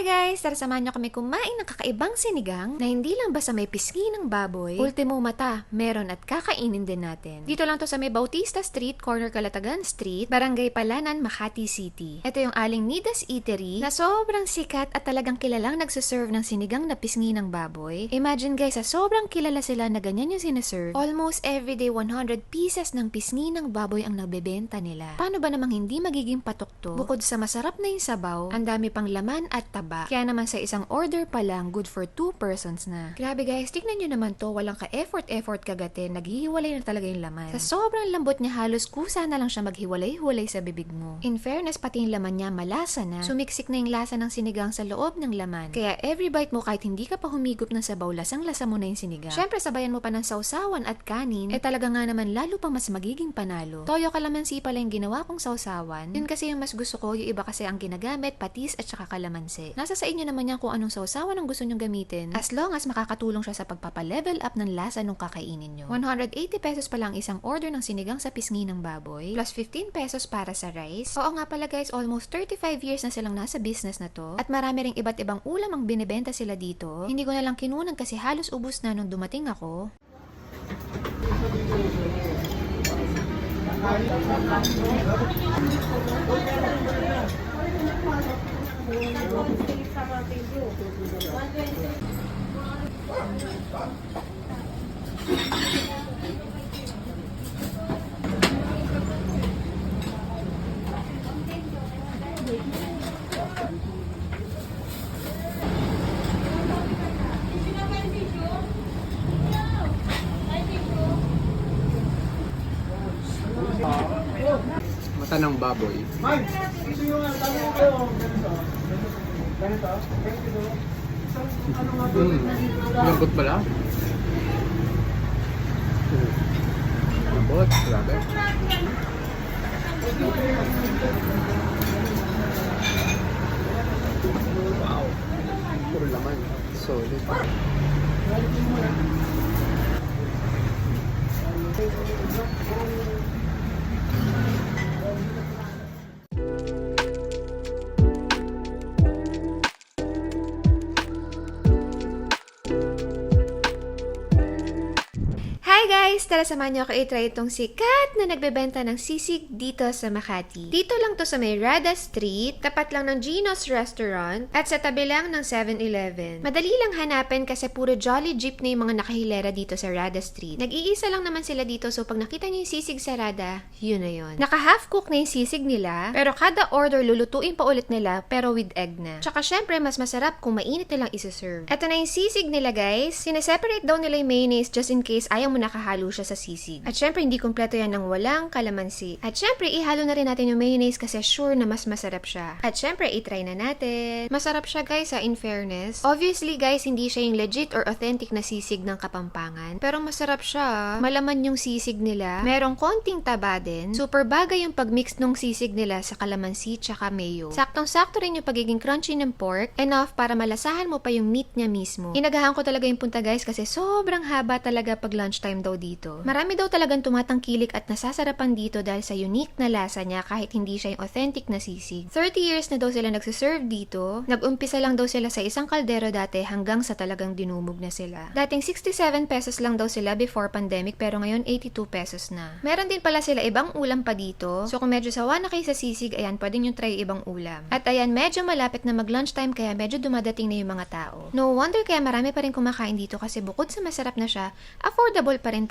Hi guys! Tara samahan niyo kami kumain ng kakaibang sinigang na hindi lang basta may pisngi ng baboy, ultimo mata, meron at kakainin din natin. Dito lang to sa may Bautista Street, corner Calatagan Street, Barangay Palanan, Makati City. Ito yung Aling Nidas Eatery na sobrang sikat at talagang kilalang nagsaserve ng sinigang na pisngi ng baboy. Imagine guys, sa sobrang kilala sila na ganyan yung sinaserve, almost everyday 100 pieces ng pisngi ng baboy ang nagbebenta nila. Paano ba namang hindi magiging patok to? Bukod sa masarap na yung sabaw, ang dami pang laman at taba. Kaya naman sa isang order pa lang, good for two persons na. Grabe guys, tignan nyo naman to, walang ka-effort-effort kagatin, naghihiwalay na talaga yung laman. Sa sobrang lambot niya, halos kusa na lang siya maghiwalay-hiwalay sa bibig mo. In fairness, pati yung laman niya malasa na. Sumiksik na yung lasa ng sinigang sa loob ng laman. Kaya every bite mo kahit hindi ka pa humigop ng sabaw, lasang-lasa mo na yung sinigang. Syempre, sabayan mo pa ng sausawan at kanin, eh talaga nga naman lalo pa mas magiging panalo. Toyo kalamansi pala yung ginawa kong sausawan. Yun kasi yung mas gusto ko, yung iba kasi ang ginagamit, patis at saka kalamansi. Nasa sa inyo naman yan kung anong sausawan ang gusto nyong gamitin, as long as makakatulong siya sa pagpapalevel up ng lasa nung kakainin nyo. 180 pesos pa lang isang order ng sinigang sa pisngi ng baboy, plus 15 pesos para sa rice. Oo nga pala guys, almost 35 years na silang nasa business na to, at marami ring iba't ibang ulam ang binibenta sila dito. Hindi ko na lang kinunan kasi halos ubus na nung dumating ako. Mata ng baboy. Mike, gusto nyo nga, tanong kayo, ganito. Ganito? Ano nga to? Mm. Lambot pala. Lambot, grabe. Wow. Puro laman. Solid. Hi guys! Tara samahan niyo ako i-try itong sikat na nagbebenta ng sisig dito sa Makati. Dito lang to sa may Rada Street, tapat lang ng Gino's Restaurant, at sa tabi lang ng 7-Eleven. Madali lang hanapin kasi puro Jolly Jeep na yung mga nakahilera dito sa Rada Street. Nag-iisa lang naman sila dito so pag nakita niyo yung sisig sa Rada, yun na yun. Naka-half cook na yung sisig nila, pero kada order lulutuin pa ulit nila pero with egg na. Tsaka syempre, mas masarap kung mainit nilang isa-serve. Ito na yung sisig nila guys. Sineseparate daw nila yung mayonnaise just in case ayaw mo nakahalo siya sa sisig. At syempre, hindi kumpleto yan ng walang kalamansi. At syempre, ihalo na rin natin yung mayonnaise kasi sure na mas masarap siya. At syempre, itry na natin. Masarap siya guys sa in fairness. Obviously guys, hindi siya yung legit or authentic na sisig ng Kapampangan. Pero masarap siya. Malaman yung sisig nila. Merong konting taba din. Super bagay yung pagmix ng sisig nila sa kalamansi tsaka mayo. Saktong-sakto rin yung pagiging crunchy ng pork. Enough para malasahan mo pa yung meat niya mismo. Inagahan ko talaga yung punta guys kasi sobrang haba talaga pag lunchtime daw dito. Marami daw talagang tumatangkilik at nasasarapan dito dahil sa unique na lasa niya kahit hindi siya yung authentic na sisig. 30 years na daw sila nagsiserve dito. Nag-umpisa lang daw sila sa isang kaldero dati hanggang sa talagang dinumog na sila. Dating 67 pesos lang daw sila before pandemic pero ngayon 82 pesos na. Meron din pala sila ibang ulam pa dito. So kung medyo sawa na kayo sa sisig, ayan, pwede nyo try ibang ulam. At ayan, medyo malapit na mag-lunchtime kaya medyo dumadating na yung mga tao. No wonder kaya marami pa rin kumakain dito kasi bukod sa masarap na siya, affordable pa rin